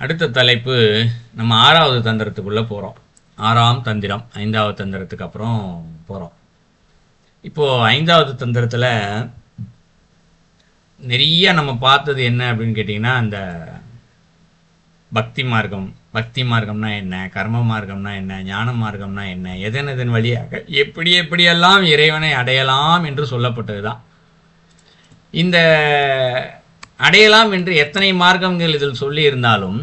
அடுத்த தலைப்பு நம்ம ஆறாவது தந்திரத்துக்குள்ளே போகிறோம் ஆறாம் தந்திரம் ஐந்தாவது தந்திரத்துக்கு அப்புறம் போகிறோம் இப்போது ஐந்தாவது தந்திரத்தில் நிறைய நம்ம பார்த்தது என்ன அப்படின்னு கேட்டிங்கன்னா அந்த பக்தி மார்க்கம் பக்தி மார்க்கம்னா என்ன கர்ம மார்க்கம்னா என்ன ஞான மார்க்கம்னா என்ன எதன் எதன் வழியாக எப்படி எப்படியெல்லாம் இறைவனை அடையலாம் என்று சொல்லப்பட்டது தான் இந்த அடையலாம் என்று எத்தனை மார்க்கங்கள் இதில் சொல்லியிருந்தாலும்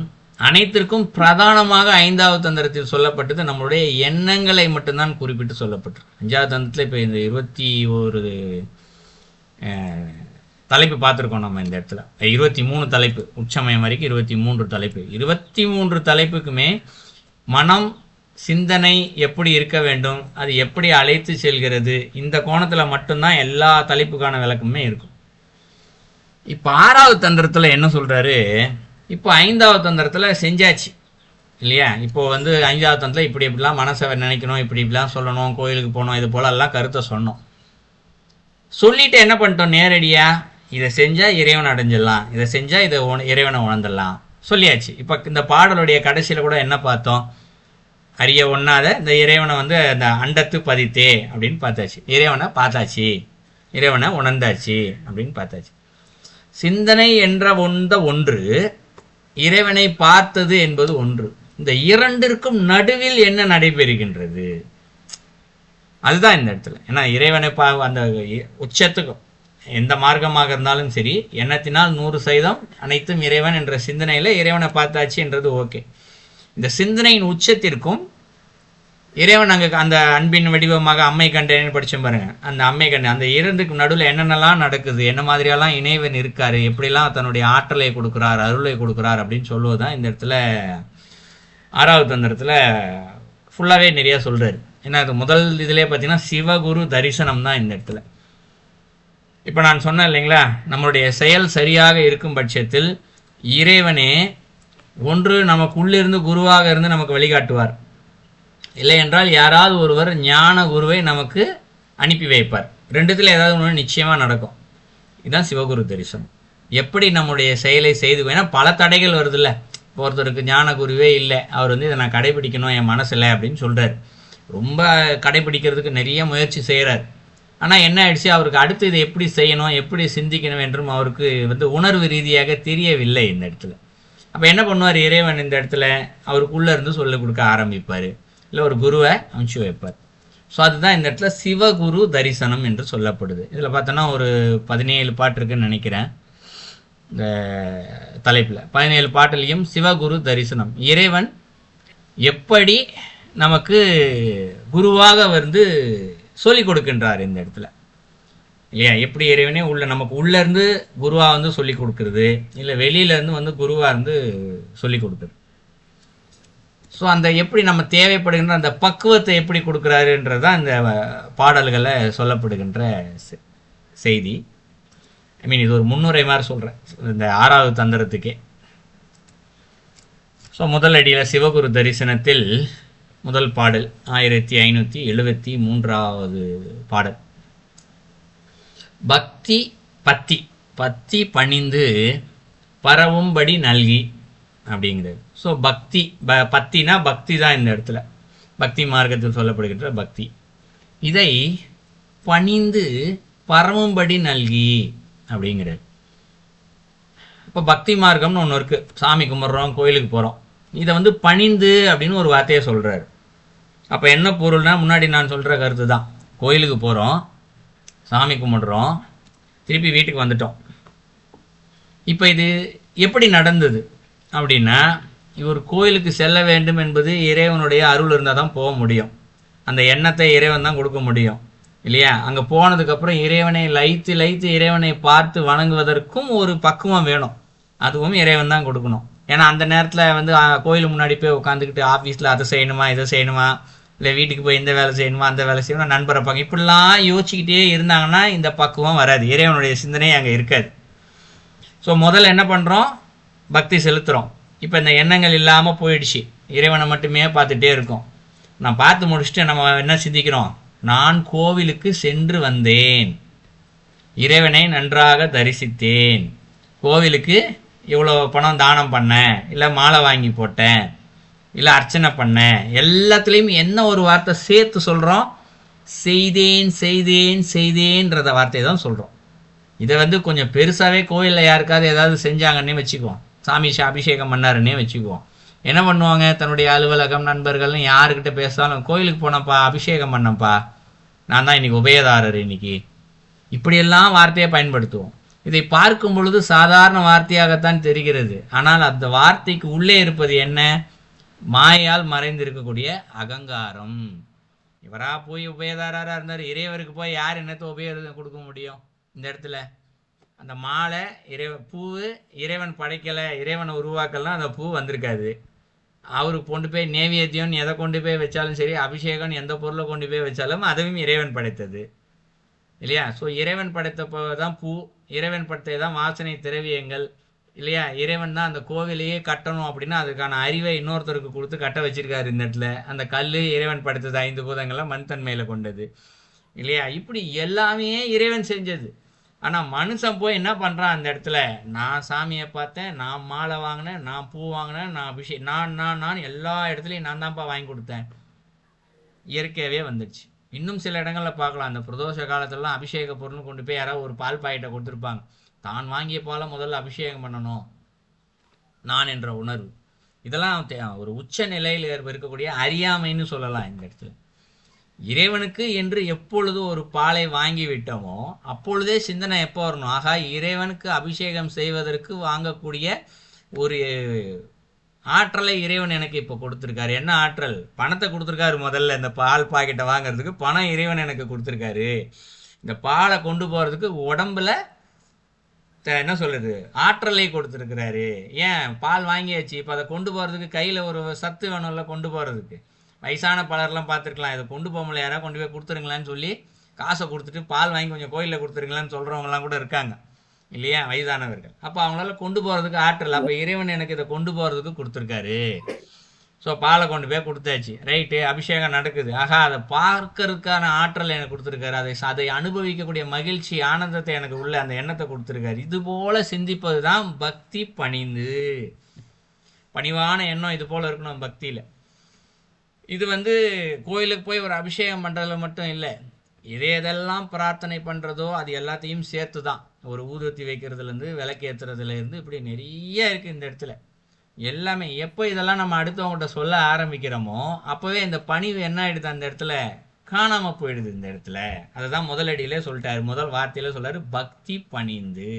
அனைத்திற்கும் பிரதானமாக ஐந்தாவது தந்திரத்தில் சொல்லப்பட்டது நம்மளுடைய எண்ணங்களை மட்டும்தான் குறிப்பிட்டு சொல்லப்பட்டிருக்கு. அஞ்சாவது தந்திரத்தில் இப்போ இந்த இருபத்தி ஒரு தலைப்பு பார்த்துருக்கோம் நம்ம இந்த இடத்துல. இருபத்தி மூணு தலைப்பு உச்சமயம் வரைக்கும் இருபத்தி மூன்று தலைப்பு. இருபத்தி மூன்று தலைப்புக்குமே மனம் சிந்தனை எப்படி இருக்க வேண்டும் அது எப்படி அழைத்து செல்கிறது இந்த கோணத்தில் மட்டும்தான் எல்லா தலைப்புக்கான விளக்குமே இருக்கும். இப்போ ஆறாவது தந்திரத்தில் என்ன சொல்றாரு? இப்போ ஐந்தாவது தந்திரத்தில் செஞ்சாச்சு. இல்லையா? இப்போ வந்து ஐந்தாவது தந்திரத்தில் இப்படி இப்படிலாம் மனசை நினைக்கணும் இப்படி இப்படிலாம் சொல்லணும் கோயிலுக்கு போகணும் இது போல எல்லாம் கருத்தை சொன்னோம். சொல்லிட்டு என்ன பண்ணிட்டோம்? நேரடியா இதை செஞ்சா இறைவன் அடைஞ்சிடலாம். இதை செஞ்சா இதை உண- இறைவனை உணர்ந்துடலாம். சொல்லியாச்சு. இப்போ இந்த பாடலுடைய கடைசியில் கூட என்ன பார்த்தோம்? அரிய ஒண்ணாத இந்த இறைவனை வந்து அந்த அண்டத்து பதித்தே அப்படின்னு பார்த்தாச்சு. இறைவனை பார்த்தாச்சு. இறைவனை உணர்ந்தாச்சு அப்படின்னு பார்த்தாச்சு. சிந்தனை என்ற ஒன்ற ஒன்று இறைவனை பார்த்தது என்பது ஒன்று. இந்த இரண்டிற்கும் நடுவில் என்ன நடைபெறுகின்றது? அதுதான் இந்த இடத்துல. ஏன்னா இறைவனை பா அந்த உச்சத்துக்கும் எந்த மார்க்கமாக இருந்தாலும் சரி எண்ணத்தினால் நூறு சதவீதம் அனைத்தும் இறைவன் என்ற சிந்தனையில் இறைவனை பார்த்தாச்சு என்றது ஓகே. இந்த சிந்தனையின் உச்சத்திற்கும் இறைவன் அங்கே அந்த அன்பின் வடிவமாக அம்மை கண்டேன்னு படித்தோம் பாருங்க. அந்த அம்மை கண்டே அந்த இரண்டுக்கு நடுவில் என்னென்னலாம் நடக்குது என்ன மாதிரியெல்லாம் இணைவன் இருக்கார் எப்படிலாம் தன்னுடைய ஆற்றலை கொடுக்குறார் அருளை கொடுக்குறார் அப்படின்னு சொல்லுவது தான் இந்த இடத்துல ஆறாவது தந்திரத்தில் ஃபுல்லாகவே நிறையா சொல்கிறாரு ஏன்னா அது முதல் இதிலே பார்த்தீங்கன்னா சிவகுரு தரிசனம் தான் இந்த இடத்துல. இப்போ நான் சொன்னேன் இல்லைங்களா நம்மளுடைய செயல் சரியாக இருக்கும் பட்சத்தில் இறைவனே ஒன்று நமக்குள்ளிருந்து குருவாக இருந்து நமக்கு வழிகாட்டுவார். இல்லை என்றால் யாராவது ஒருவர் ஞான குருவை நமக்கு அனுப்பி வைப்பார். ரெண்டுத்தில் ஏதாவது ஒன்று நிச்சயமாக நடக்கும். இதுதான் சிவகுரு தரிசனம். எப்படி நம்முடைய செயலை செய்து ஏன்னா பல தடைகள் வருதுல்ல. ஒருத்தருக்கு ஞான குருவே இல்லை. அவர் வந்து இதை நான் கடைபிடிக்கணும் என் மனசில் அப்படின்னு சொல்கிறார் ரொம்ப கடைபிடிக்கிறதுக்கு நிறைய முயற்சி செய்கிறார் ஆனால் என்ன ஆயிடுச்சு? அவருக்கு அடுத்து இதை எப்படி செய்யணும் எப்படி சிந்திக்கணும் என்றும் அவருக்கு வந்து உணர்வு ரீதியாக தெரியவில்லை இந்த இடத்துல. அப்போ என்ன பண்ணுவார்? இறைவன் இந்த இடத்துல அவருக்குள்ளே இருந்து சொல்லிக் கொடுக்க ஆரம்பிப்பார். இல்லை ஒரு குருவை அமுச்சு வைப்பார். ஸோ அதுதான் இந்த இடத்துல சிவகுரு தரிசனம் என்று சொல்லப்படுது. இதில் பார்த்தோன்னா ஒரு பதினேழு பாட்டு இருக்குன்னு நினைக்கிறேன். இந்த தலைப்பில். பதினேழு பாட்டிலையும் சிவகுரு தரிசனம். இறைவன் எப்படி நமக்கு குருவாக வந்து சொல்லிக் கொடுக்கின்றார் இந்த இடத்துல. இல்லையா? எப்படி இறைவனே உள்ள நமக்கு உள்ளேருந்து குருவாக வந்து சொல்லி கொடுக்குறது இல்லை வெளியிலேருந்து வந்து குருவாக இருந்து சொல்லி கொடுக்குறது. ஸோ அந்த எப்படி நம்ம தேவைப்படுகின்ற அந்த பக்குவத்தை எப்படி கொடுக்குறாருன்றதான் இந்த பாடல்களை சொல்லப்படுகின்ற செ- செய்தி. ஐ மீன் இது ஒரு முன்னுரை மாதிரி சொல்கிறேன் இந்த ஆறாவது தந்திரத்துக்கே. ஸோ முதலடியில் சிவகுரு தரிசனத்தில் முதல் பாடல் ஆயிரத்தி ஐநூற்றி எழுபத்தி மூன்றாவது பாடல். பக்தி பத்தி பத்தி பணிந்து பரவும்படி நல்கி அப்படிங்கிறது ஸோ பக்தி ப பத்தினா பக்தி தான் இந்த இடத்துல. பக்தி மார்க்கத்தில் சொல்லப்படுகின்ற பக்தி. இதை பணிந்து பரவும்படி நல்கி அப்படிங்கிறது இப்போ பக்தி மார்க்கம்னு ஒன்று இருக்குது சாமி கும்பிட்றோம் கோயிலுக்கு போகிறோம் இதை வந்து பணிந்து அப்படின்னு ஒரு வார்த்தையை சொல்கிறாரு அப்போ என்ன பொருள்னா முன்னாடி நான் சொல்கிற கருத்து தான். கோயிலுக்கு போகிறோம் சாமி கும்பிட்றோம் திருப்பி வீட்டுக்கு வந்துட்டோம். இப்போ இது எப்படி நடந்தது? அப்படின்னா இவர் கோயிலுக்கு செல்ல வேண்டும் என்பது இறைவனுடைய அருள் இருந்தால் தான் போக முடியும். அந்த எண்ணத்தை இறைவன் தான் கொடுக்க முடியும். இல்லையா? அங்கே போனதுக்கப்புறம் இறைவனை லைத்து லைத்து இறைவனை பார்த்து வணங்குவதற்கும் ஒரு பக்குவம் வேணும். அதுவும் இறைவன் தான் கொடுக்கணும். ஏன்னா அந்த நேரத்தில் வந்து கோயில் முன்னாடி போய் உட்காந்துக்கிட்டு ஆஃபீஸில் அதை செய்யணுமா இதை செய்யணுமா இல்லை வீட்டுக்கு போய் இந்த வேலை செய்யணுமா அந்த வேலை செய்யணுமா நண்பரை பார்க்க இப்படிலாம் யோசிச்சுக்கிட்டே இருந்தாங்கன்னா இந்த பக்குவம் வராது. இறைவனுடைய சிந்தனை அங்கே இருக்காது. ஸோ முதல்ல என்ன பண்ணுறோம் பக்தி செலுத்துகிறோம் இப்போ இந்த எண்ணங்கள் இல்லாமல் போயிடுச்சு. இறைவனை மட்டுமே பார்த்துட்டே இருக்கோம். நான் பார்த்து முடிச்சுட்டு நம்ம என்ன சிந்திக்கிறோம்? நான் கோவிலுக்கு சென்று வந்தேன். இறைவனை நன்றாக தரிசித்தேன். கோவிலுக்கு இவ்வளோ பணம் தானம் பண்ணேன் இல்லை மாலை வாங்கி போட்டேன் இல்லை அர்ச்சனை பண்ணேன் எல்லாத்துலேயும் என்ன ஒரு வார்த்தை சேர்த்து சொல்கிறோம் செய்தேன் செய்தேன் செய்தேன்றத வார்த்தையை தான் சொல்கிறோம் இதை வந்து கொஞ்சம் பெருசாகவே கோயிலில் யாருக்காவது ஏதாவது செஞ்சாங்கன்னே வச்சுக்குவோம். சாமி அபிஷேகம் பண்ணாருன்னே வச்சுக்குவோம். என்ன பண்ணுவாங்க? தன்னுடைய அலுவலகம் நண்பர்கள்னு யாருக்கிட்ட பேசாலும் கோயிலுக்கு போனப்பா அபிஷேகம் பண்ணப்பா. நான் தான் இன்னைக்கு உபயதாரர் இன்னைக்கு. இப்படியெல்லாம் வார்த்தையை பயன்படுத்துவோம். இதை பார்க்கும் பொழுது சாதாரண வார்த்தையாகத்தான் தெரிகிறது. ஆனால் அந்த வார்த்தைக்கு உள்ளே இருப்பது என்ன? மாயால் மறைந்திருக்கக்கூடிய அகங்காரம். இவராக போய் உபயதாரரா இருந்தார். இறைவருக்கு போய் யார் என்னத்தை உபயோகம் கொடுக்க முடியும் இந்த இடத்துல? அந்த மாலை இறை பூவு இறைவன் படைக்கலை இறைவனை உருவாக்கலாம் அந்த பூ வந்திருக்காது. அவருக்கு கொண்டு போய் நேவியத்தியம் எதை கொண்டு போய் வச்சாலும் சரி அபிஷேகம் எந்த பொருளை கொண்டு போய் வச்சாலும் அதுவும் இறைவன் படைத்தது. இல்லையா? ஸோ இறைவன் படைத்தப்போ தான் பூ இறைவன் படைத்தது தான் வாசனை திரவியங்கள். இல்லையா? இறைவன் தான் அந்த கோவிலையே கட்டணும் அப்படின்னா அதுக்கான அறிவை இன்னொருத்தருக்கு கொடுத்து கட்ட வச்சிருக்காரு இந்த இடத்துல. அந்த கல் இறைவன் படைத்தது ஐந்து பூதங்கள்லாம் மண்தன்மையில் கொண்டது. இல்லையா? இப்படி எல்லாமே இறைவன் செஞ்சது. ஆனா மனுஷன் போய் என்ன பண்றான் அந்த இடத்துல? நான் சாமியை பார்த்தேன் நான் மாலை வாங்கினேன் நான் பூ வாங்கினேன் நான் அபிஷேக் நான் நான் நான் எல்லா இடத்துலையும் நான் தான்ப்பா வாங்கி கொடுத்தேன். இயற்கையாகவே வந்துடுச்சு. இன்னும் சில இடங்களில் பார்க்கலாம். அந்த பிரதோஷ காலத்துலலாம் அபிஷேக பொருள்னு கொண்டு போய் யாராவது ஒரு பால் பாக்கெட்டை கொடுத்துருப்பாங்க. தான் வாங்கிய பாலை முதல்ல அபிஷேகம் பண்ணணும். நான் என்ற உணர்வு. இதெல்லாம் தே- ஒரு உச்ச நிலையில் ஏற்ப- இருக்கக்கூடிய அறியாமைன்னு சொல்லலாம் இந்த இடத்துல. இறைவனுக்கு என்று எப்பொழுது ஒரு பாலை வாங்கி விட்டோமோ அப்பொழுதே சிந்தனை எப்போ வரணும்? ஆகா இறைவனுக்கு அபிஷேகம் செய்வதற்கு வாங்கக்கூடிய ஒரு ஆற்றலை இறைவன் எனக்கு இப்போ கொடுத்துருக்காரு. என்ன ஆற்றல்? பணத்தை கொடுத்துருக்காரு முதல்ல. இந்த பால் பாக்கெட்டை வாங்குறதுக்கு பணம் இறைவன் எனக்கு கொடுத்துருக்காரு. இந்த பாலை கொண்டு போகிறதுக்கு உடம்புல த- என்ன சொல்லுது ஆற்றலை கொடுத்துருக்கிறாரு. ஏன்? பால் வாங்கியாச்சு. இப்போ அதை கொண்டு போகிறதுக்கு கையில் ஒரு சத்து வேணும்ல கொண்டு போகிறதுக்கு வயசான பலர்லாம் பார்த்துருக்கலாம். இதை கொண்டு போக முடியல யாராவது கொண்டு போய் கொடுத்துருங்களான்னு சொல்லி காசை கொடுத்துட்டு பால் வாங்கி கொஞ்சம் கோயிலில் கொடுத்துருங்களான்னு சொல்கிறவங்களாம் கூட இருக்காங்க. இல்லையா? வயதானவர்கள். அப்போ அவங்களால கொண்டு போகிறதுக்கு ஆற்றல் அப்போ இறைவன் எனக்கு இதை கொண்டு போகிறதுக்கு கொடுத்துருக்காரு. ஸோ பாலை கொண்டு போய் கொடுத்தாச்சு. ரைட்டு அபிஷேகம் நடக்குது. ஆகா அதை பார்க்கறதுக்கான ஆற்றல் எனக்கு கொடுத்துருக்காரு. அதை அதை அனுபவிக்கக்கூடிய மகிழ்ச்சி ஆனந்தத்தை எனக்கு உள்ள அந்த எண்ணத்தை கொடுத்துருக்காரு. இது போல சிந்திப்பது தான் பக்தி பணிந்து. பணிவான எண்ணம் இது போல இருக்கணும் பக்தியில். இது வந்து கோயிலுக்கு போய் ஒரு அபிஷேகம் பண்ணுறதுல மட்டும் இல்லை. எது எதெல்லாம் பிரார்த்தனை பண்ணுறதோ அது எல்லாத்தையும் சேர்த்து தான் ஒரு ஊதுவத்தி வைக்கிறதுலேருந்து விளக்கேற்றுறதுலேருந்து இப்படி நிறைய இருக்குது இந்த இடத்துல. எல்லாமே எப்போ இதெல்லாம் நம்ம அடுத்தவங்கள்ட்ட சொல்ல ஆரம்பிக்கிறோமோ அப்போவே இந்த பணிவு என்ன ஆயிடுது அந்த இடத்துல? காணாமல் போயிடுது இந்த இடத்துல. அதுதான் முதலடியிலே சொல்லிட்டாரு. முதல் வார்த்தையில சொல்றாரு பக்தி பணிந்து.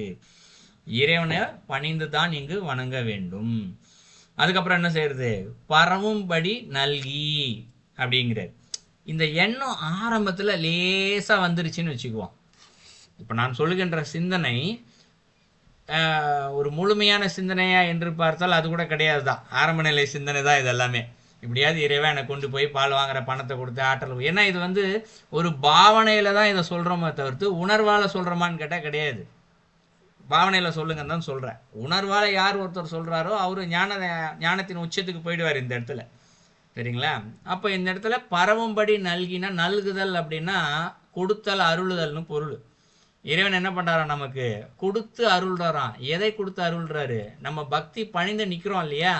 இறைவனை பணிந்து தான் இங்கு வணங்க வேண்டும். அதுக்கப்புறம் என்ன செய்யறது? பரவும்படி நல்கி அப்படிங்கிறார். இந்த எண்ணம் ஆரம்பத்தில் லேசாக வந்துருச்சுன்னு வச்சுக்குவோம். இப்போ நான் சொல்லுகின்ற சிந்தனை ஒரு முழுமையான சிந்தனையா என்று பார்த்தால் அது கூட கிடையாது தான் ஆரம்ப நிலை சிந்தனை தான் இது எல்லாமே இப்படியாவது இறைவன் என்னை கொண்டு போய் பால் வாங்குற பணத்தை கொடுத்து ஆற்றல் ஏன்னா இது வந்து ஒரு பாவனையில தான் இதை சொல்றோமே தவிர்த்து உணர்வால் சொல்றோமான்னு கேட்டால் கிடையாது. பாவனையில் சொல்லுங்கன்னு தான் சொல்கிறேன் உணர்வால் யார் ஒருத்தர் சொல்கிறாரோ அவர் ஞான ஞானத்தின் உச்சத்துக்கு போயிடுவார் இந்த இடத்துல. சரிங்களா? அப்போ இந்த இடத்துல பரவும்படி நல்கினா நல்குதல் அப்படின்னா கொடுத்தல் அருளுதல்னு பொருள். இறைவன் என்ன பண்ணுறான் நமக்கு? கொடுத்து அருள்றாராம். எதை கொடுத்து அருள்றாரு? நம்ம பக்தி பணிந்து நிற்கிறோம் இல்லையா?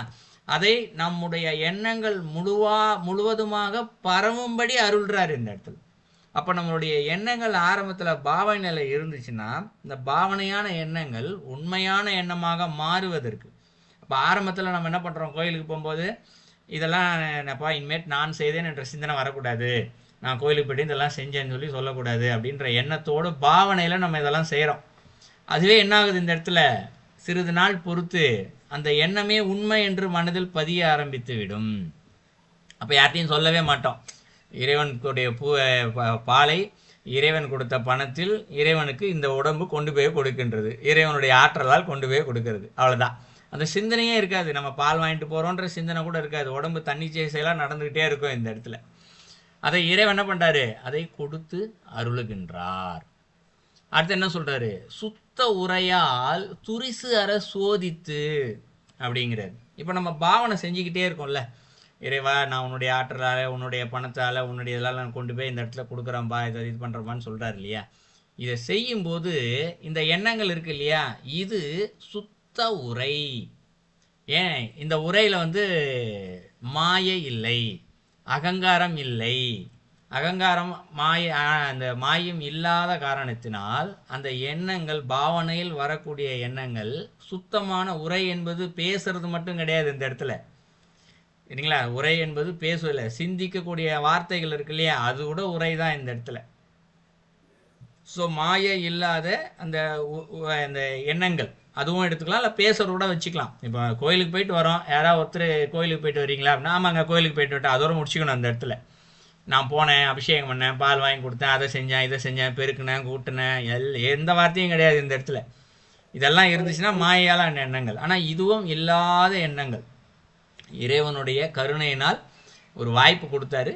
அதை நம்முடைய எண்ணங்கள் முழுவா முழுவதுமாக பரவும்படி அருள்றாரு இந்த இடத்துல. அப்போ நம்மளுடைய எண்ணங்கள் ஆரம்பத்தில் பாவனையில் நிலை இருந்துச்சுன்னா இந்த பாவனையான எண்ணங்கள் உண்மையான எண்ணமாக மாறுவதற்கு. அப்போ ஆரம்பத்தில் நம்ம என்ன பண்ணுறோம் கோயிலுக்கு போகும்போது இதெல்லாம் என்னப்பா இனிமேட் நான் செய்தேன் என்ற சிந்தனை வரக்கூடாது. நான் கோயிலுக்கு போய்ட்டு இதெல்லாம் செஞ்சேன்னு சொல்லி சொல்லக்கூடாது அப்படின்ற எண்ணத்தோடு பாவனையில் நம்ம இதெல்லாம் செய்கிறோம் அதுவே என்ன ஆகுது இந்த இடத்துல? சிறிது நாள் பொறுத்து அந்த எண்ணமே உண்மை என்று மனதில் பதிய ஆரம்பித்து விடும். அப்போ யார்ட்டையும் சொல்லவே மாட்டோம். இறைவனுடைய பூ ப- பாலை இறைவன் கொடுத்த பணத்தில் இறைவனுக்கு இந்த உடம்பு கொண்டு போய் கொடுக்கின்றது. இறைவனுடைய ஆற்றலால் கொண்டு போய் கொடுக்கிறது. அவ்வளோதான் அந்த சிந்தனையே இருக்காது. நம்ம பால் வாங்கிட்டு போகிறோன்ற சிந்தனை கூட இருக்காது. உடம்பு தண்ணி சேசையெல்லாம் நடந்துக்கிட்டே இருக்கும் இந்த இடத்துல. அதை இறைவன் என்ன பண்ணுறாரு அதை கொடுத்து அருளுகின்றார். அடுத்து என்ன சொல்கிறாரு சுத்த உரையால் துரிசு அற சோதித்து அப்படிங்கிறாரு. இப்போ நம்ம பாவனை செஞ்சுக்கிட்டே இருக்கோம்ல. இறைவா நான் உன்னுடைய ஆற்றலால் உன்னுடைய பணத்தால் உன்னுடைய இதெல்லாம் நான் கொண்டு போய் இந்த இடத்துல கொடுக்குறேன்பா இதை இது பண்ணுறப்பான்னு சொல்கிறார் இல்லையா? இதை செய்யும்போது இந்த எண்ணங்கள் இருக்கு இல்லையா? இது சுத்த உரை. ஏன்? இந்த உரையில் வந்து மாயை இல்லை அகங்காரம் இல்லை. அகங்காரம் மாய ஆ, அந்த மாயம் இல்லாத காரணத்தினால் அந்த எண்ணங்கள் பாவனையில் வரக்கூடிய எண்ணங்கள் சுத்தமான உரை என்பது பேசுறது மட்டும் கிடையாது இந்த இடத்துல. சரிங்களா உரை என்பது பேசுவதில்லை. சிந்திக்கக்கூடிய வார்த்தைகள் இருக்கு இல்லையா? அது கூட உரை தான் இந்த இடத்துல. ஸோ மாய இல்லாத அந்த உ- அந்த எண்ணங்கள். அதுவும் எடுத்துக்கலாம் இல்லை பேசுறத கூட வச்சுக்கலாம். இப்போ கோயிலுக்கு போயிட்டு வரோம். யாராவது ஒருத்தர் கோயிலுக்கு போயிட்டு வரீங்களா அப்படின்னா ஆமாங்க கோயிலுக்கு போயிட்டு விட்டேன் அதோட முடிச்சுக்கணும் அந்த இடத்துல. நான் போனேன் அபிஷேகம் பண்ணேன் பால் வாங்கி கொடுத்தேன் அதை செஞ்சேன் இதை செஞ்சேன் பெருக்கினேன் கூட்டினேன் எல் எந்த வார்த்தையும் கிடையாது இந்த இடத்துல. இதெல்லாம் இருந்துச்சுன்னா மாயாலான எண்ணங்கள். ஆனால் இதுவும் இல்லாத எண்ணங்கள். இறைவனுடைய கருணையினால் ஒரு வாய்ப்பு கொடுத்தாரு.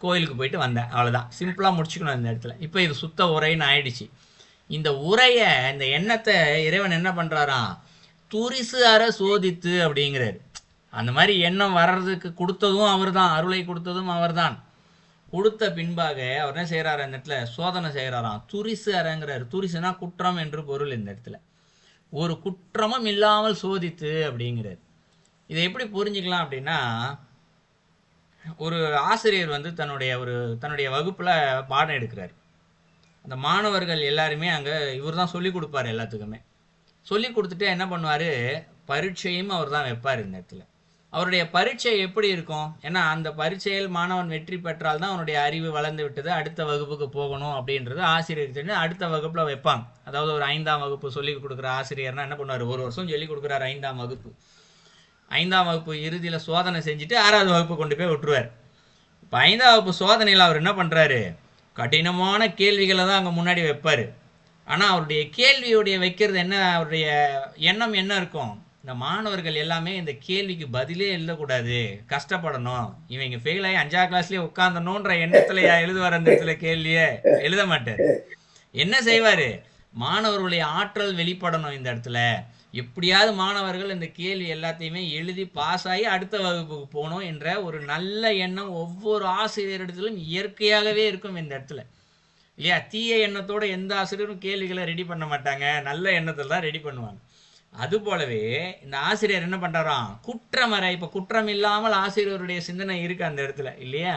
கோயிலுக்கு போயிட்டு வந்தேன். அவ்வளோதான் சிம்பிளாக முடிச்சுக்கணும் இந்த இடத்துல. இப்போ இது சுத்த உரைன்னு ஆயிடுச்சு. இந்த உரையை இந்த எண்ணத்தை இறைவன் என்ன பண்ணுறாராம் துரிசு அற சோதித்து அப்படிங்கிறாரு. அந்த மாதிரி எண்ணம் வர்றதுக்கு கொடுத்ததும் அவர் தான் அருளை கொடுத்ததும் அவர் தான் கொடுத்த பின்பாக அவர் என்ன செய்கிறாரு அந்த இடத்துல? சோதனை செய்கிறாராம் துரிசு அறங்கிறாரு. துரிசுனா குற்றம் என்று பொருள் இந்த இடத்துல. ஒரு குற்றமும் இல்லாமல் சோதித்து அப்படிங்கிறார். இதை எப்படி புரிஞ்சுக்கலாம் அப்படின்னா ஒரு ஆசிரியர் வந்து தன்னுடைய ஒரு தன்னுடைய வகுப்பில் பாடம் எடுக்கிறார். அந்த மாணவர்கள் எல்லாருமே அங்கே இவர் தான் சொல்லி கொடுப்பாரு எல்லாத்துக்குமே. சொல்லி கொடுத்துட்டு என்ன பண்ணுவார்? பரீட்சையும் அவர் தான் வைப்பார் இந்த இடத்துல. அவருடைய பரீட்சை எப்படி இருக்கும்? ஏன்னா அந்த பரீட்சையில் மாணவன் வெற்றி பெற்றால் தான் அவனுடைய அறிவு வளர்ந்து விட்டது அடுத்த வகுப்புக்கு போகணும் அப்படின்றது ஆசிரியர் தெரிஞ்சு அடுத்த வகுப்பில் வைப்பாங்க. அதாவது ஒரு ஐந்தாம் வகுப்பு சொல்லி கொடுக்குற ஆசிரியர்னா என்ன பண்ணுவார்? ஒரு வருஷம் சொல்லி கொடுக்குறாரு ஐந்தாம் வகுப்பு. ஐந்தாம் வகுப்பு இறுதியில் சோதனை செஞ்சுட்டு ஆறாவது வகுப்பு கொண்டு போய் விட்டுருவார். இப்போ ஐந்தாம் வகுப்பு சோதனையில் அவர் என்ன பண்ணுறாரு கடினமான கேள்விகளை தான் அங்கே முன்னாடி வைப்பார். ஆனால் அவருடைய கேள்வியுடைய வைக்கிறது என்ன அவருடைய எண்ணம் என்ன இருக்கும்? இந்த மாணவர்கள் எல்லாமே இந்த கேள்விக்கு பதிலே எழுதக்கூடாது. கஷ்டப்படணும். இவங்க ஃபெயில் ஆகி அஞ்சாம் கிளாஸ்லேயே உட்காந்தணுன்ற எண்ணத்தில் எழுதுவார் அந்த இடத்துல கேள்வியே? எழுத மாட்டார். என்ன செய்வார்? மாணவர்களுடைய ஆற்றல் வெளிப்படணும் இந்த இடத்துல. எப்படியாவது மாணவர்கள் இந்த கேள்வி எல்லாத்தையுமே எழுதி பாஸ் ஆகி அடுத்த வகுப்புக்கு போகணும் என்ற ஒரு நல்ல எண்ணம் ஒவ்வொரு ஆசிரியரிடத்திலும் இயற்கையாகவே இருக்கும் இந்த இடத்துல. இல்லையா? தீய எண்ணத்தோட எந்த ஆசிரியரும் கேள்விகளை ரெடி பண்ண மாட்டாங்க. நல்ல எண்ணத்தில் தான் ரெடி பண்ணுவாங்க. அது போலவே இந்த ஆசிரியர் என்ன பண்ணுறாராம் குற்றமறை இப்போ குற்றம் இல்லாமல் ஆசிரியருடைய சிந்தனை இருக்குது அந்த இடத்துல இல்லையா?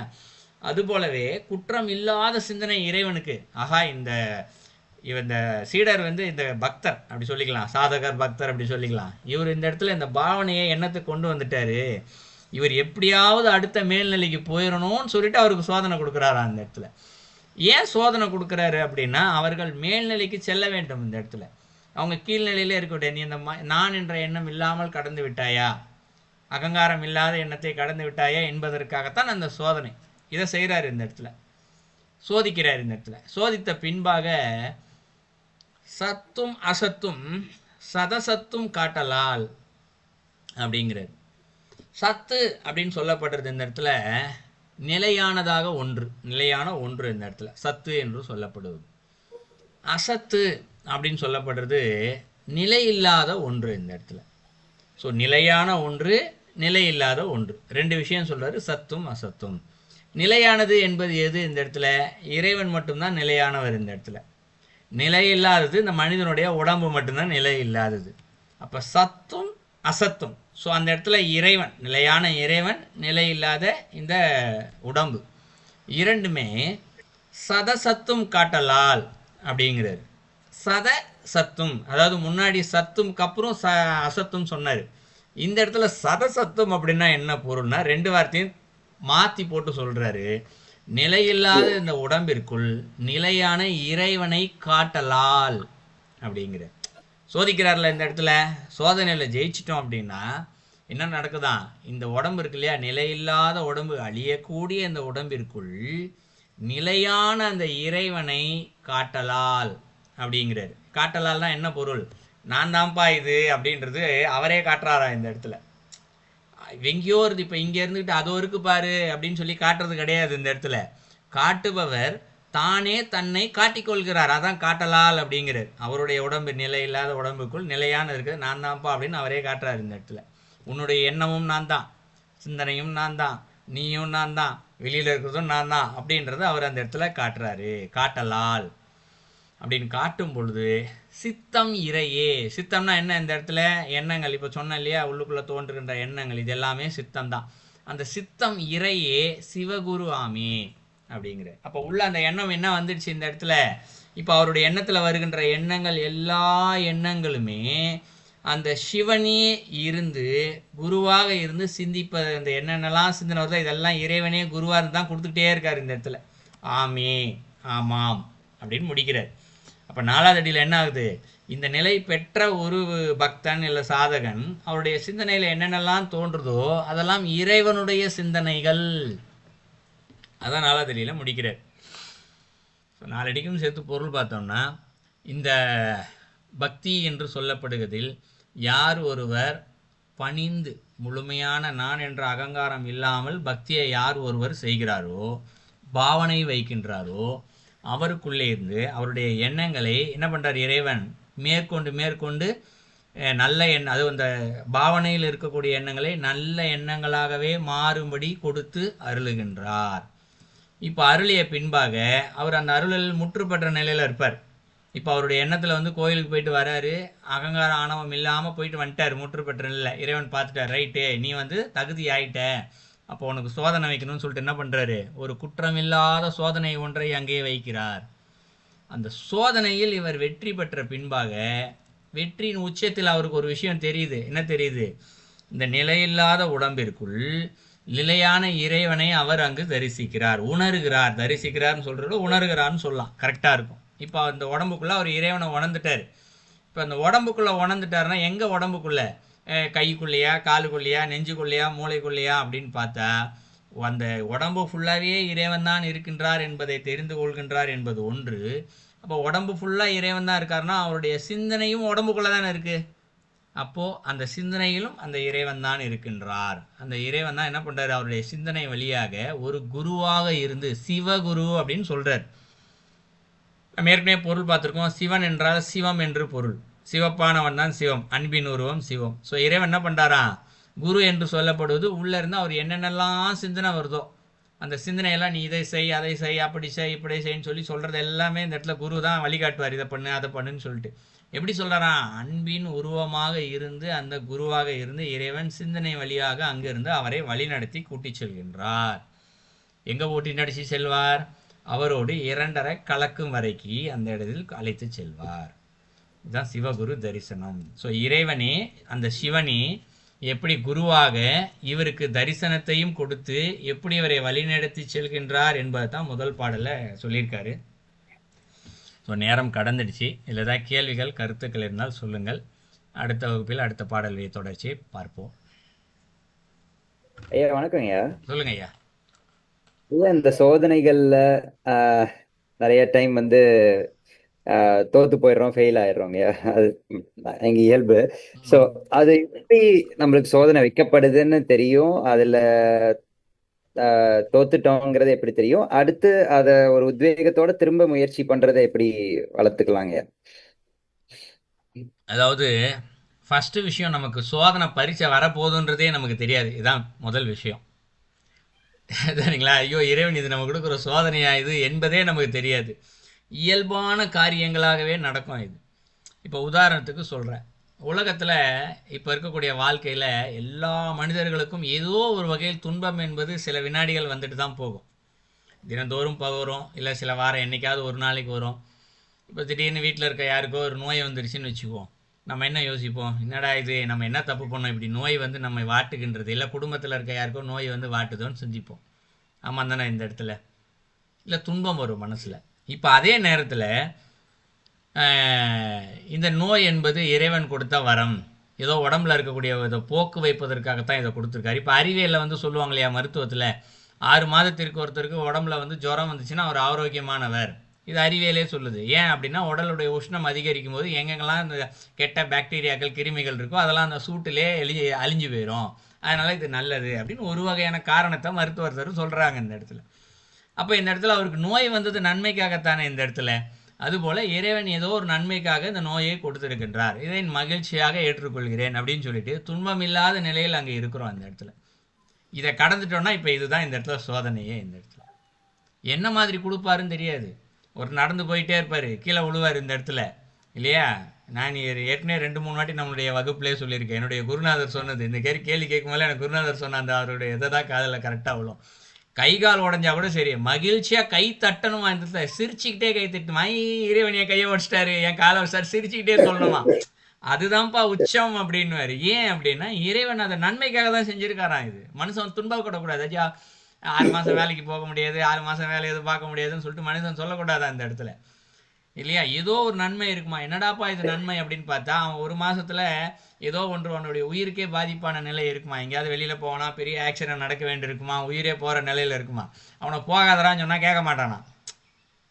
அது போலவே குற்றம் இல்லாத சிந்தனை இறைவனுக்கு. ஆகா இந்த இந்த சீடர் வந்து இந்த பக்தர் அப்படி சொல்லிக்கலாம் சாதகர் பக்தர் அப்படி சொல்லிக்கலாம். இவர் இந்த இடத்துல இந்த பாவனையை எண்ணத்துக்கு கொண்டு வந்துட்டாரு? இவர் எப்படியாவது அடுத்த மேல்நிலைக்கு போயிடணும்னு சொல்லிட்டு அவருக்கு சோதனை கொடுக்குறாரு அந்த இடத்துல. ஏன் சோதனை கொடுக்குறாரு அப்படின்னா அவர்கள் மேல்நிலைக்கு செல்ல வேண்டும் இந்த இடத்துல. அவங்க கீழ்நிலையில இருக்கக்கூடிய நீ இந்த நான் என்ற எண்ணம் இல்லாமல் கடந்து விட்டாயா? அகங்காரம் இல்லாத எண்ணத்தை கடந்து விட்டாயா? என்பதற்காகத்தான் அந்த சோதனை. இதை செய்கிறாரு இந்த இடத்துல. சோதிக்கிறார் இந்த இடத்துல. சோதித்த பின்பாக சத்தும் அசத்தும் சதசத்தும் காட்டலால் அப்படிங்கிறது. சத்து அப்படின்னு சொல்லப்படுறது இந்த இடத்துல நிலையானதாக ஒன்று நிலையான ஒன்று இந்த இடத்துல. சத்து என்று சொல்லப்படுவது. அசத்து அப்படின்னு சொல்லப்படுறது நிலை இல்லாத ஒன்று இந்த இடத்துல. ஸோ நிலையான ஒன்று நிலை இல்லாத ஒன்று. ரெண்டு விஷயம் சொல்கிறாரு சத்தும் அசத்தும். நிலையானது என்பது எது இந்த இடத்துல? இறைவன் மட்டும்தான் நிலையானவர் இந்த இடத்துல. நிலை இல்லாதது இந்த மனிதனுடைய உடம்பு மட்டும்தான் நிலை இல்லாதது அப்போ சத்தும் அசத்தும். ஸோ அந்த இடத்துல இறைவன் நிலையான இறைவன் நிலை இல்லாத இந்த உடம்பு. இரண்டுமே சத சத்தும் காட்டலால் அப்படிங்கிறாரு. சத சத்தும் அதாவது முன்னாடி சத்தும்க்கு அப்புறம் ச அசத்தும் சொன்னார். இந்த இடத்துல சத சத்தும் அப்படின்னா என்ன பொருள்னா ரெண்டு வார்த்தையும் மாற்றி போட்டு சொல்கிறாரு நிலையில்லாத இந்த உடம்பிற்குள் நிலையான இறைவனை காட்டலால் அப்படிங்கிற. சோதிக்கிறார்ல இந்த இடத்துல சோதனையில் ஜெயிச்சிட்டோம் அப்படின்னா என்ன நடக்குதான் இந்த உடம்பு இருக்கு இல்லையா? நிலையில்லாத உடம்பு அழியக்கூடிய இந்த உடம்பிற்குள் நிலையான அந்த இறைவனை காட்டலால் அப்படிங்கிறாரு. காட்டலால்னா என்ன பொருள்? நான் தான்ப்பா இது அப்படின்றது அவரே காட்டுறாரா இந்த இடத்துல. எங்கேயோ இருந்து இப்போ இங்கே இருந்துக்கிட்டு அதோ இருக்கு பாரு அப்படின்னு சொல்லி காட்டுறது கிடையாது இந்த இடத்துல. காட்டுபவர் தானே தன்னை காட்டிக்கொள்கிறார் அதான் காட்டலால் அப்படிங்கிறார். அவருடைய உடம்பு நிலை இல்லாத உடம்புக்குள் நிலையான இருக்குது நான் தான்ப்பா அப்படின்னு அவரே காட்டுறாரு இந்த இடத்துல. உன்னுடைய எண்ணமும் நான் தான் சிந்தனையும் நான் தான் நீயும் நான் தான் வெளியில் இருக்கிறதும் நான் தான் அப்படின்றத அவர் அந்த இடத்துல காட்டுறாரு. காட்டலால். அப்படின்னு காட்டும் பொழுது சித்தம் இறையே. சித்தம்னா என்ன இந்த இடத்துல? எண்ணங்கள். இப்போ சொன்னேன் இல்லையா? உள்ளுக்குள்ளே தோன்றுகின்ற எண்ணங்கள். இது எல்லாமே சித்தம் தான் அந்த சித்தம் இறையே சிவகுரு ஆமே அப்படிங்கிற. அப்போ உள்ள அந்த எண்ணம் என்ன வந்துடுச்சு இந்த இடத்துல? இப்போ அவருடைய எண்ணத்தில் வருகின்ற எண்ணங்கள் எல்லா எண்ணங்களுமே அந்த சிவனே இருந்து குருவாக இருந்து சிந்திப்பது அந்த என்னென்னலாம் சிந்தனை வருதோ இதெல்லாம் இறைவனே குருவாக இருந்து தான் கொடுத்துக்கிட்டே இருக்கார் இந்த இடத்துல. ஆமே ஆமாம் அப்படின்னு முடிக்கிறார். அப்போ நாலாவது அடியில் என்ன ஆகுது? இந்த நிலை பெற்ற ஒரு பக்தன் இல்லை சாதகன் அவருடைய சிந்தனையில் என்னென்னலாம் தோன்றுதோ அதெல்லாம் இறைவனுடைய சிந்தனைகள். அதான் நாலாவது அடியில் முடிக்கிறார். ஸோ நாலடிக்கும் சேர்த்து பொருள் பார்த்தோம்னா இந்த பக்தி என்று சொல்லப்படுகிறதில் யார் ஒருவர் பணிந்து முழுமையான நான் என்ற அகங்காரம் இல்லாமல் பக்தியை யார் ஒருவர் செய்கிறாரோ பாவனை வைக்கின்றாரோ அவருக்குள்ளே இருந்து அவருடைய எண்ணங்களை என்ன பண்ணுறார் இறைவன்? மேற்கொண்டு மேற்கொண்டு நல்ல எண்ணம் அது அந்த பாவனையில் இருக்கக்கூடிய எண்ணங்களை நல்ல எண்ணங்களாகவே மாறும்படி கொடுத்து அருளுகின்றார். இப்போ அருளிய பின்பாக அவர் அந்த அருளில் முற்றுப்பெற்ற நிலையில் இருப்பார். இப்போ அவருடைய எண்ணத்தில் வந்து கோயிலுக்கு போயிட்டு வராரு. அகங்கார ஆணவம் இல்லாமல் போயிட்டு வந்துட்டார் முற்றுப்பெற்ற நிலையில். இறைவன் பார்த்துட்டார் ரைட்டு நீ வந்து தகுதி ஆயிட்ட அப்போ உனக்கு சோதனை வைக்கணும்னு சொல்லிட்டு என்ன பண்ணுறாரு ஒரு குற்றமில்லாத சோதனை ஒன்றை அங்கே வைக்கிறார். அந்த சோதனையில் இவர் வெற்றி பெற்ற பின்பாக வெற்றியின் உச்சத்தில் அவருக்கு ஒரு விஷயம் தெரியுது. என்ன தெரியுது? இந்த நிலையில்லாத உடம்பிற்குள் நிலையான இறைவனை அவர் அங்கு தரிசிக்கிறார். உணர்கிறார். தரிசிக்கிறார்னு சொல்றத உணர்கிறார்னு சொல்லலாம். கரெக்டாக இருக்கும். இப்போ அந்த உடம்புக்குள்ளே அவர் இறைவனை உணர்ந்துட்டார். இப்போ அந்த உடம்புக்குள்ளே உணர்ந்துட்டாருன்னா எங்கள் உடம்புக்குள்ளே? கைக்குள்ளேயா காலுக்குள்ளேயா நெஞ்சுக்குள்ளேயா மூளைக்குள்ளேயா அப்படின்னு பார்த்தா அந்த உடம்பு ஃபுல்லாகவே இறைவன் தான் இருக்கின்றார் என்பதை தெரிந்து கொள்கின்றார் என்பது ஒன்று. அப்போ உடம்பு ஃபுல்லாக இறைவன் தான் இருக்காருன்னா அவருடைய சிந்தனையும் உடம்புக்குள்ளே தானே இருக்குது அப்போது அந்த சிந்தனையிலும் அந்த இறைவன் தான் இருக்கின்றார். அந்த இறைவன் தான் என்ன பண்ணுறார் அவருடைய சிந்தனை வழியாக ஒரு குருவாக இருந்து சிவகுரு அப்படின்னு சொல்கிறார் நம்ம ஏற்கனவே பொருள் பார்த்துருக்கோம். சிவன் என்றால் சிவம் என்று பொருள். சிவப்பானவன் தான் சிவம் அன்பின் உருவம் சிவம். ஸோ இறைவன் என்ன பண்ணுறாரா குரு என்று சொல்லப்படுவது உள்ளே இருந்து அவர் என்னென்னலாம் சிந்தனை வருதோ அந்த சிந்தனையெல்லாம் நீ இதை செய் அதை செய் அப்படி செய் இப்படி செய்ன்னு சொல்லி சொல்கிறது எல்லாமே இந்த இடத்துல குரு தான் வழிகாட்டுவார். இதை பண்ணு அதை பண்ணுன்னு சொல்லிட்டு. எப்படி சொல்கிறாரா அன்பின் உருவமாக இருந்து அந்த குருவாக இருந்து இறைவன் சிந்தனை வழியாக அங்கிருந்து அவரை வழிநடத்தி கூட்டிச் செல்கின்றார். எங்கே ஓட்டி நடிச்சு செல்வார்? அவரோடு இரண்டரை கலக்கும் வரைக்கு அந்த இடத்தில் அழைத்து செல்வார். இதுதான் சிவகுரு தரிசனம். ஸோ இறைவனே அந்த சிவனே எப்படி குருவாக இவருக்கு தரிசனத்தையும் கொடுத்து எப்படி இவரை வழிநடத்தி செல்கின்றார் என்பதை தான் முதல் பாடல்ல சொல்லியிருக்காரு. ஸோ நேரம் கடந்துடுச்சு. இதில் ஏதாவது கேள்விகள் கருத்துக்கள் இருந்தால் சொல்லுங்கள். அடுத்த வகுப்பில் அடுத்த பாடல்களை தொடர்ச்சி பார்ப்போம். ஐயா வணக்கம் ஐயா. சொல்லுங்க ஐயா. ஐயா இந்த சோதனைகள்ல நிறைய டைம் வந்து தோத்து போயிடுறோம் ஃபெயில் ஆயிடுறோங்க ஐயா அது எங்க இயல்பு. ஸோ அது எப்படி நம்மளுக்கு சோதனை வைக்கப்படுதுன்னு தெரியும். அதுல தோத்துட்டோங்கிறது எப்படி தெரியும்? அடுத்து அதை ஒரு உத்வேகத்தோட திரும்ப முயற்சி பண்றதை எப்படி வளர்த்துக்கலாங்க? அதாவது ஃபர்ஸ்ட் விஷயம் நமக்கு சோதனை பரீட்சை வரப்போகுதுன்றதே நமக்கு தெரியாது. இதுதான் முதல் விஷயம். சரிங்களா? ஐயோ இறைவன் இது நம்ம கொடுக்குற சோதனையா இது என்பதே நமக்கு தெரியாது. இயல்பான காரியங்களாகவே நடக்கும் இது. இப்போ உதாரணத்துக்கு சொல்கிறேன் உலகத்தில் இப்போ இருக்கக்கூடிய வாழ்க்கையில் எல்லா மனிதர்களுக்கும் ஏதோ ஒரு வகையில் துன்பம் என்பது சில வினாடிகள் வந்துட்டு தான் போகும். தினந்தோறும் வரும் இல்லை சில வாரம் என்னைக்காவது ஒரு நாளைக்கு வரும். இப்போ திடீர்னு வீட்டில் இருக்க யாருக்கோ ஒரு நோய் வந்துருச்சுன்னு வச்சுக்குவோம். நம்ம என்ன யோசிப்போம்? என்னடா இது? நம்ம என்ன தப்பு பண்ணோம்? இப்படி நோய் வந்து நம்ம வாட்டுகின்றது. இல்லை குடும்பத்தில் இருக்க யாருக்கோ நோய் வந்து வாட்டுதோன்னு சிந்திப்போம். ஆமாம் தானே இந்த இடத்துல? இல்லை துன்பம் வரும் மனசில். இப்போ அதே நேரத்தில் இந்த நோய் என்பது இறைவன் கொடுத்த வரம். ஏதோ உடம்புல இருக்கக்கூடிய இதை போக்கு வைப்பதற்காகத்தான் இதை கொடுத்துருக்காரு. இப்போ அறிவியலில் வந்து சொல்லுவாங்க இல்லையா மருத்துவத்தில் ஆறு மாதத்திற்கு ஒருத்தருக்கு உடம்புல வந்து ஜுரம் வந்துச்சுன்னா அவர் ஆரோக்கியமானவர். இது அறிவியலே சொல்லுது. ஏன் அப்படின்னா உடலுடைய உஷ்ணம் அதிகரிக்கும் போது எங்கெங்கெல்லாம் இந்த கெட்ட பாக்டீரியாக்கள் கிருமிகள் இருக்கோ அதெல்லாம் அந்த சூட்டிலே எலி அழிஞ்சு போயிடும் அதனால் இது நல்லது அப்படின்னு ஒரு வகையான காரணத்தை மருத்துவர்கள் சொல்கிறாங்க இந்த இடத்துல. அப்போ இந்த இடத்துல அவருக்கு நோய் வந்தது நன்மைக்காகத்தானே இந்த இடத்துல? அதுபோல் இறைவன் ஏதோ ஒரு நன்மைக்காக இந்த நோயை கொடுத்துருக்கின்றார். இதை மகிழ்ச்சியாக ஏற்றுக்கொள்கிறேன் அப்படின்னு சொல்லிட்டு துன்பம் இல்லாத நிலையில் அங்கே இருக்கிறோம் அந்த இடத்துல. இதை கடந்துட்டோம்னா இப்போ இதுதான் இந்த இடத்துல சோதனையே இந்த இடத்துல. என்ன மாதிரி கொடுப்பாருன்னு தெரியாது. ஒரு நடந்து போயிட்டே இருப்பார் கீழே விழுவார் இந்த இடத்துல. இல்லையா? நான் ஏற்கனவே ரெண்டு மூணு வாட்டி நம்மளுடைய வகுப்புலேயே சொல்லியிருக்கேன். என்னுடைய குருநாதர் சொன்னது இந்த கேள்வி கேள்வி கேட்கும் போது எனக்கு குருநாதர் சொன்ன அந்த அவருடைய இதை தான் காதில் கரெக்டாக விழும். கை கால் உடஞ்சா கூட சரி. மகிழ்ச்சியாக கை தட்டணுமா? இந்த இடத்துல சிரிச்சுக்கிட்டே கை தட்டுமா? இறைவன் என் கையை உடச்சிட்டாரு. என் காலை உடச்சிட்டாரு சிரிச்சுக்கிட்டே சொல்லணுமா அதுதான்ப்பா உச்சம் அப்படின்னுவாரு. ஏன் அப்படின்னா இறைவன் அதை நன்மைக்காக தான் செஞ்சிருக்காராம் இது. மனுஷன் துன்பப்படக்கூடாது ஐயா ஆறு மாசம் வேலைக்கு போக முடியாது ஆறு மாசம் வேலை எதுவும் பார்க்க முடியாதுன்னு சொல்லிட்டு மனுஷன் சொல்லக்கூடாது அந்த இடத்துல? இல்லையா? ஏதோ ஒரு நன்மை இருக்குமா? என்னடாப்பா இது நன்மை அப்படின்னு பார்த்தா அவன் ஒரு மாசத்துல ஏதோ ஒன்று உன்னுடைய உயிருக்கே பாதிப்பான நிலை இருக்குமா? எங்கேயாவது வெளியில் போனா பெரிய ஆக்சிடென்ட் நடக்க வேண்டியிருக்குமா உயிரே போகிற நிலையில் இருக்குமா? அவனை போகாதடான்னு சொன்னால் கேட்க மாட்டானா?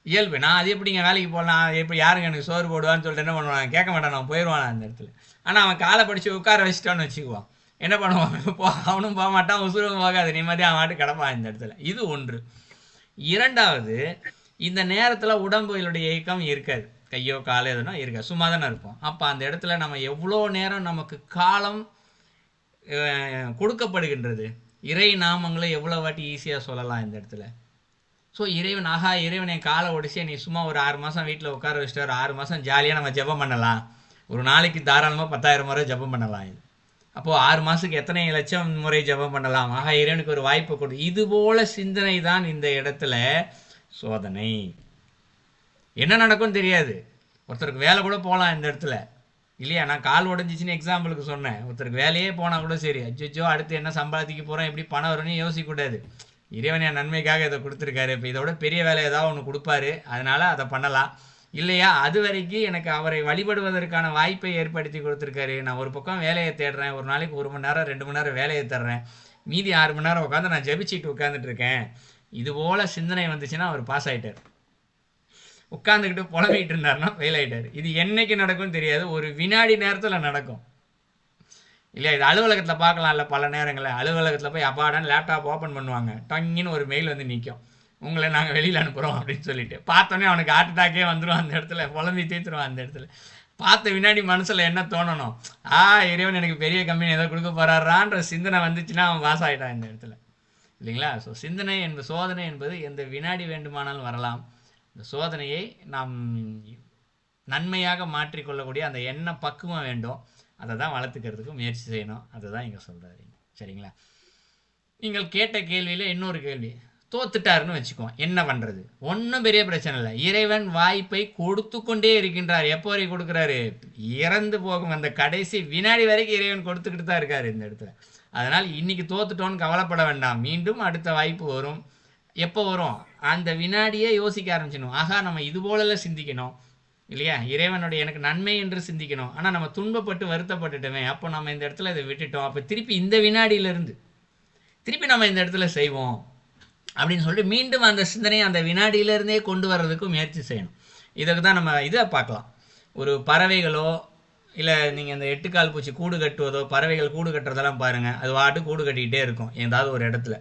இயல்பு. நான் அது எப்படிங்க வேலைக்கு போகலாம் எப்படி யாருங்க எனக்கு சோறு போடுவான்னு சொல்லிட்டு என்ன பண்ணுவான்? கேட்க மாட்டான். அவன் போயிடுவான் அந்த இடத்துல. ஆனால் அவன் காலை படித்து உட்கார வச்சுட்டான்னு வச்சுக்குவான். என்ன பண்ணுவான்? போ அவனும் போக மாட்டான். உசுரும் போகாது. நிம்மதியாக அவன் மாட்டு கிடப்பான் இந்த இடத்துல. இது ஒன்று. இரண்டாவது இந்த நேரத்தில் உடம்புகளுடைய இயக்கம் இருக்காது. கையோ காலோ எதுனா இருக்க? சும்மா தானே இருப்போம். அப்போ அந்த இடத்துல நம்ம எவ்வளோ நேரம் நமக்கு காலம் கொடுக்கப்படுகின்றது? இறை நாமங்களை எவ்வளோ வாட்டி ஈஸியாக சொல்லலாம் இந்த இடத்துல. ஸோ இறைவன் ஆகா இறைவன் என் காலை ஒடிச்சு நீ சும்மா ஒரு ஆறு மாதம் வீட்டில் உட்கார வச்சுட்டு ஒரு ஆறு மாதம் ஜாலியாக நம்ம ஜெபம் பண்ணலாம். ஒரு நாளைக்கு தாராளமாக பத்தாயிரம் முறை ஜெபம் பண்ணலாம் இது. அப்போது ஆறு மாதத்துக்கு எத்தனை லட்சம் முறை ஜெபம் பண்ணலாம்? ஆஹா இறைவனுக்கு ஒரு வாய்ப்பு கொடு. இது போல சிந்தனை தான் இந்த இடத்துல சோதனை. என்ன நடக்கும்னு தெரியாது. ஒருத்தருக்கு வேலை கூட போகலாம் இந்த இடத்துல. இல்லையா நான் கால் உடஞ்சிச்சின்னு எக்ஸாம்பிளுக்கு சொன்னேன். ஒருத்தருக்கு வேலையே போனால் கூட சரி. அச்சோ அடுத்து என்ன சம்பாதிக்க போகிறோம் எப்படி பணம் வரும்னு யோசிக்கக்கூடாது இறைவன் என் நன்மைக்காக இதை கொடுத்துருக்காரு. இப்போ இதோட பெரிய வேலை ஏதாவது ஒன்று கொடுப்பாரு. அதனால அதை பண்ணலாம். இல்லையா அது வரைக்கும் எனக்கு அவரை வழிபடுவதற்கான வாய்ப்பை ஏற்படுத்தி கொடுத்துருக்காரு. நான் ஒரு பக்கம் வேலையை தேடுறேன். ஒரு நாளைக்கு ஒரு மணி நேரம் ரெண்டு மணி நேரம் வேலையை தர்றேன். மீதி ஆறு மணி நேரம் உட்காந்து நான் ஜெபிச்சிட்டு உட்காந்துட்டு இருக்கேன். இது போல் சிந்தனை வந்துச்சுன்னா அவர் பாஸ் ஆயிட்டார். உட்காந்துக்கிட்டு புலம்பிட்டு இருந்தாருன்னா ஃபெயில் ஆகிட்டார் இது என்னைக்கு நடக்கும்னு தெரியாது. ஒரு வினாடி நேரத்தில் நடக்கும். இல்லையா? இது அலுவலகத்துல பார்க்கலாம்ல பல நேரங்களில் அலுவலகத்தில் போய் அப்பாடான்னு லேப்டாப் ஓப்பன் பண்ணுவாங்க. டங்கின்னு ஒரு மெயில் வந்து நிற்கும் உங்களை நாங்கள் வெளியில் அனுப்புகிறோம் அப்படின்னு சொல்லிட்டு. பார்த்தோன்னே அவனுக்கு ஹார்ட் அட்டாக்கே வந்துடும் அந்த இடத்துல. புலம்பி தீர்த்துருவான் அந்த இடத்துல. பார்த்த வினாடி மனசில் என்ன தோணணும்? ஆ இறைவன் எனக்கு பெரிய கம்பெனி ஏதோ கொடுக்க போறாரான்ற சிந்தனை வந்துச்சுன்னா அவன் பாஸ் ஆயிட்டான் இந்த இடத்துல. இல்லைங்களா? ஸோ சிந்தனை என்பது சோதனை என்பது எந்த வினாடி வேண்டுமானாலும் வரலாம். இந்த சோதனையை நாம் நன்மையாக மாற்றிக்கொள்ளக்கூடிய அந்த எண்ண பக்குவம் வேண்டும். அதை தான் வளர்த்துக்கிறதுக்கு முயற்சி செய்யணும். அதை தான் இங்கே சொல்கிறாரு சரிங்களா? நீங்கள் கேட்ட கேள்வியில் இன்னொரு கேள்வி. தோத்துட்டாருன்னு வச்சுக்குவோம் என்ன பண்ணுறது ஒன்றும் பெரிய பிரச்சனை இல்லை. இறைவன் வாய்ப்பை கொடுத்து கொண்டே இருக்கின்றார். எப்போ வரைக்கும் கொடுக்குறாரு? இறந்து போகும் அந்த கடைசி வினாடி வரைக்கும் இறைவன் கொடுத்துக்கிட்டு தான் இருக்காரு இந்த இடத்துல. அதனால் இன்னைக்கு தோத்துட்டோன்னு கவலைப்பட வேண்டாம். மீண்டும் அடுத்த வாய்ப்பு வரும். எப்போ வரும்? அந்த வினாடியே யோசிக்க ஆரம்பிச்சிடணும். ஆகா நம்ம இது போலலாம் சிந்திக்கணும். இல்லையா? இறைவனுடைய எனக்கு நன்மை என்று சிந்திக்கணும். ஆனால் நம்ம துன்பப்பட்டு வருத்தப்பட்டுட்டோமே. அப்போ நம்ம இந்த இடத்துல இதை விட்டுட்டோம். அப்போ திருப்பி இந்த வினாடியிலிருந்து திருப்பி நம்ம இந்த இடத்துல செய்வோம் அப்படின்னு சொல்லிட்டு மீண்டும் அந்த சிந்தனையை அந்த வினாடியிலிருந்தே கொண்டு வர்றதுக்கு முயற்சி செய்யணும். இதுக்கு தான் நம்ம இதை பார்க்கலாம். ஒரு பறவைகளோ இல்லை நீங்கள் இந்த எட்டுக்கால் பூச்சி கூடு கட்டுவதோ பறவைகள் கூடு கட்டுறதெல்லாம் பாருங்கள் அது வாட்டு கூடு கட்டிக்கிட்டே இருக்கும். ஏதாவது ஒரு இடத்துல.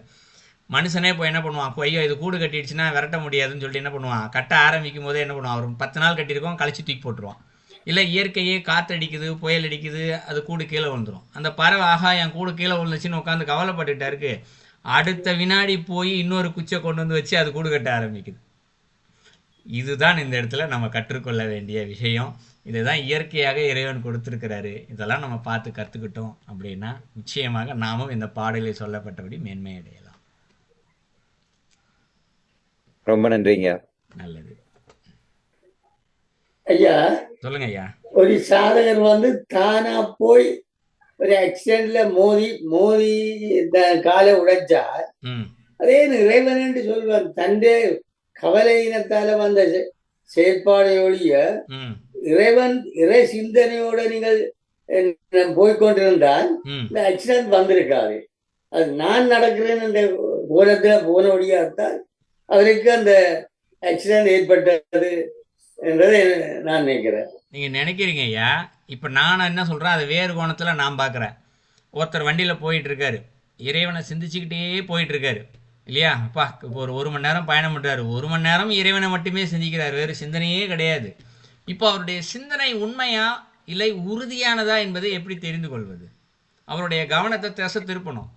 மனுஷனே இப்போ என்ன பண்ணுவான்? கொய்யோ ஐயோ இது கூடு கட்டிடுச்சுன்னா விரட்ட முடியாதுன்னு சொல்லிட்டு என்ன பண்ணுவான்? கட்ட ஆரம்பிக்கும் போதே என்ன பண்ணுவான்? ஒரு பத்து நாள் கட்டியிருக்கோம் கழிச்சு தூக்கி போட்டுருவான். இல்லை இயற்கையே காற்றடிக்குது புயல் அடிக்குது அது கூடு கீழே விழுந்துரும். அந்த பறவை ஆகா என் கூடு கீழே விழுந்துச்சுன்னு உட்காந்து கவலைப்பட்டுட்டா இருக்கு. அடுத்த வினாடி போய் இன்னொரு குச்சை கொண்டு வந்து வச்சு அது கூடு கட்ட ஆரம்பிக்குது. இதுதான் இந்த இடத்துல நம்ம கற்றுக்கொள்ள வேண்டிய விஷயம். இதுதான் இயற்கையாக இறைவன் கொடுத்துருக்கிறாரு. இதெல்லாம் நம்ம பார்த்து கற்றுக்கிட்டோம் அப்படின்னா நிச்சயமாக நாமும் இந்த பாடலில் சொல்லப்பட்டபடி மேன்மை அடையலாம் ரொம்ப நன்றிங்க. நல்லது. ஐயா சொல்லுங்க ஐயா. ஒரு சாதகர் வந்து தானா போய் ஒரு ஆக்சிடென்ட்ல மோதி மோதி இந்த காலை உடைச்சா அதே இறைவன் என்று சொல்வார் தன்னுடைய கவலையினத்தால வந்த செயற்பாடை ஒழிய இறைவன் இறை சிந்தனையோட நீங்கள் ம். இந்த ஆக்சிடென்ட் வந்திருக்காது. அது நான் நடக்கிறேன் அந்த கோலத்துல போனபடியாத்தான் அவருக்கு அந்த ஆக்சிடென்ட் ஏற்பட்டது என்றதை நான் நினைக்கிறேன். நீங்க நினைக்கிறீங்க ஐயா இப்ப நான் என்ன சொல்றேன் அது வேறு கோணத்துல நான் பாக்குறேன் ஒருத்தர் வண்டியில போயிட்டு இருக்காரு இறைவனை சிந்திச்சுக்கிட்டே போயிட்டு இருக்காரு இல்லையா? அப்பா இப்போ ஒரு ஒரு மணி நேரம் பயணம் பண்றாரு. ஒரு மணி நேரம் இறைவனை மட்டுமே சிந்திக்கிறார் வேறு சிந்தனையே கிடையாது. இப்போ அவருடைய சிந்தனை உண்மையா இல்லை உறுதியானதா என்பதை எப்படி தெரிந்து கொள்வது? அவருடைய கவனத்தை திசை திருப்பணும்.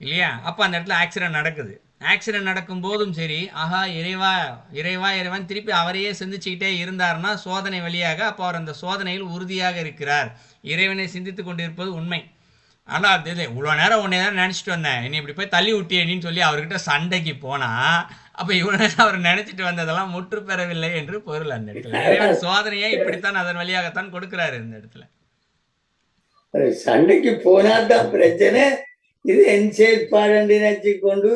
இல்லையா? அப்போ அந்த இடத்துல ஆக்சிடென்ட் நடக்குது. ஆக்சிடென்ட் நடக்கும் போதும் சரி ஆஹா இறைவா இறைவா இறைவன் திருப்பி அவரையே சிந்திச்சுக்கிட்டே இருந்தார்னா சோதனை வழியாக அப்போ அவர் அந்த சோதனையில் உறுதியாக இருக்கிறார். இறைவனை சிந்தித்து கொண்டிருப்பது உண்மை. ஆனால் அது இல்லை இவ்வளோ நேரம் உன்னை தான் நினச்சிட்டு வந்தேன். நீ இப்படி போய் தள்ளி விட்டியேன்னு சொல்லி அவர்கிட்ட சண்டைக்கு போனா அப்போ இவ்வளோ நேரம் அவர் நினச்சிட்டு வந்ததெல்லாம் முற்று பெறவில்லை என்று பொருள் அந்த இடத்துல. இறைவன் சோதனையை இப்படித்தான் அதன் வழியாகத்தான் கொடுக்கிறாரு இந்த இடத்துல. சண்டைக்கு சண்டைக்கு போனாதான் பிரச்சனை. இது என் செயற்பாடு நினைச்சு கொண்டு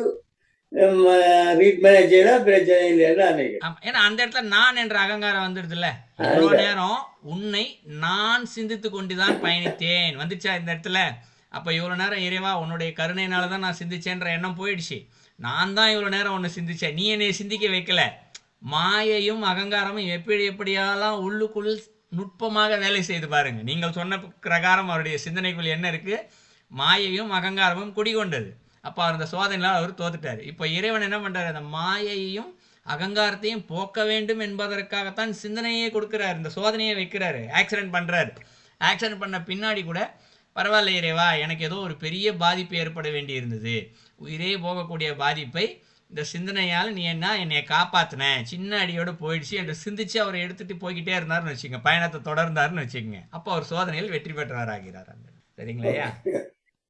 ரீட் மேனேஜ் செய்தா பிரச்சனை இல்லைன்னு நினைக்கிறேன் ஆமா, ஏன்னா அந்த இடத்துல நான் என்ற அகங்காரம் வந்துடுதுல்ல. இவ்வளோ நேரம் உன்னை நான் சிந்தித்து கொண்டுதான் பயணித்தேன். வந்துச்சா இந்த இடத்துல? அப்ப இவ்வளவு நேரம் இறைவா உன்னுடைய கருணையினால தான் நான் சிந்திச்சேன்ற எண்ணம் போயிடுச்சு. நான் தான் இவ்வளவு நேரம் உன்னை சிந்திச்சேன். நீ என்னை சிந்திக்க வைக்கல. மாயையும் அகங்காரமும் எப்படி எப்படியெல்லாம் உள்ளுக்குள் நுட்பமாக வேலை செய்து பாருங்க. நீங்கள் சொன்ன பிரகாரம் அவருடைய சிந்தனைக்குள் என்ன இருக்கு? மாயையும் அகங்காரமும் குடிகொண்டது. அப்போ அவர் அந்த சோதனையில் அவர் தோத்துட்டார். இப்போ இறைவன் என்ன பண்ணுறாரு அந்த மாயையும் அகங்காரத்தையும் போக்க வேண்டும் என்பதற்காகத்தான் சிந்தனையே கொடுக்குறாரு. இந்த சோதனையை வைக்கிறாரு. ஆக்சிடென்ட் பண்ணுறாரு ஆக்சிடென்ட் பண்ண பின்னாடி கூட பரவாயில்ல இறைவா எனக்கு ஏதோ ஒரு பெரிய பாதிப்பு ஏற்பட வேண்டி இருந்தது உயிரே போகக்கூடிய பாதிப்பை இந்த சிந்தனையால் நீ என்ன என்னை காப்பாத்தின. சின்ன அடியோடு போயிடுச்சு. என்று சிந்திச்சு அவரை எடுத்துட்டு போய்கிட்டே இருந்தாருன்னு வச்சுக்கோங்க. பயணத்தை தொடர்ந்தாருன்னு வச்சுக்கோங்க. அப்போ அவர் சோதனையில் வெற்றி பெற்றவராகிறார் அந்த சரிங்களா